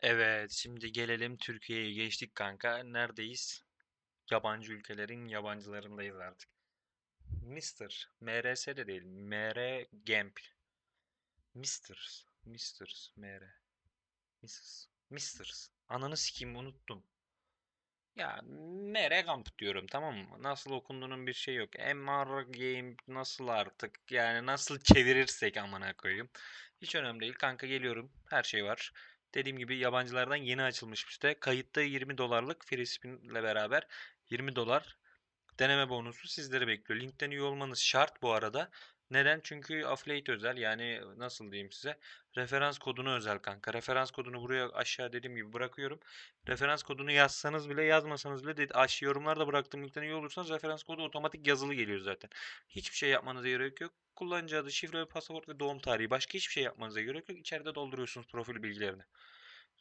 Evet, şimdi gelelim Türkiye'ye geçtik kanka. Neredeyiz? Yabancı ülkelerin yabancılarındayız artık. Mister, MRS de değil, MR Gemp. Misters, Misters, MR, Mrs. Misters. Ananı sikeyim unuttum. Ya MR Gamp diyorum tamam mı? Nasıl okunduğunun bir şey yok. MR Game nasıl artık yani nasıl çevirirsek amına koyayım. Hiç önemli değil kanka geliyorum. Her şey var. Dediğim gibi yabancılardan yeni açılmış bir site. Kayıtta 20 dolarlık free spin ile beraber 20 dolar deneme bonusu sizleri bekliyor. Linkten üye olmanız şart bu arada. Neden? Çünkü affiliate özel yani nasıl diyeyim size referans kodunu özel kanka. Referans kodunu buraya aşağı dediğim gibi bırakıyorum. Referans kodunu yazsanız bile yazmasanız bile dedi, aşağı yorumlarda bıraktığım linkten üye olursanız referans kodu otomatik yazılı geliyor zaten. Hiçbir şey yapmanıza gerek yok. Kullanıcı adı, şifre ve pasaport ve doğum tarihi. Başka hiçbir şey yapmanıza gerek yok. İçeride dolduruyorsunuz profil bilgilerini.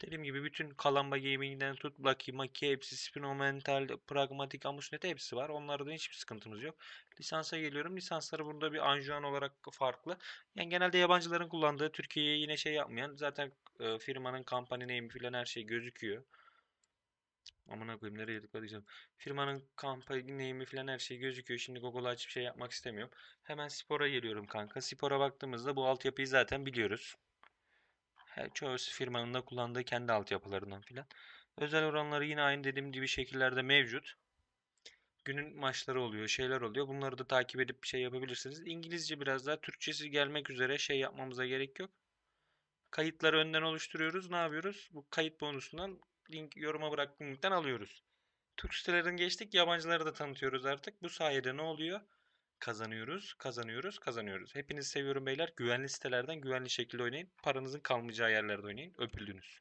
Dediğim gibi bütün Kalamba Gaming'den tut Lucky Maki hepsi Spino Mental, Pragmatic, Amusnet hepsi var. Onlardan hiçbir sıkıntımız yok. Lisansa geliyorum. Lisansları burada bir anjuan olarak farklı. Yani genelde yabancıların kullandığı Türkiye'ye yine şey yapmayan zaten e, firmanın company name'i falan her şey gözüküyor. Amına koyayım nereye tıkladıysam. Firmanın company name'i falan her şey gözüküyor. Şimdi Google'a açıp şey yapmak istemiyorum. Hemen spora geliyorum kanka. Spora baktığımızda bu altyapıyı zaten biliyoruz. He, çoğu firmanın da kullandığı kendi altyapılarından filan. Özel oranları yine aynı dediğim gibi şekillerde mevcut. Günün maçları oluyor, şeyler oluyor. Bunları da takip edip bir şey yapabilirsiniz. İngilizce biraz daha Türkçesi gelmek üzere şey yapmamıza gerek yok. Kayıtları önden oluşturuyoruz. Ne yapıyoruz? Bu kayıt bonusundan link yoruma bıraktığım linkten alıyoruz. Türk sitelerini geçtik. Yabancıları da tanıtıyoruz artık. Bu sayede ne oluyor? Kazanıyoruz, kazanıyoruz, kazanıyoruz. Hepinizi seviyorum beyler. Güvenli sitelerden güvenli şekilde oynayın. Paranızın kalmayacağı yerlerde oynayın. Öpüldünüz.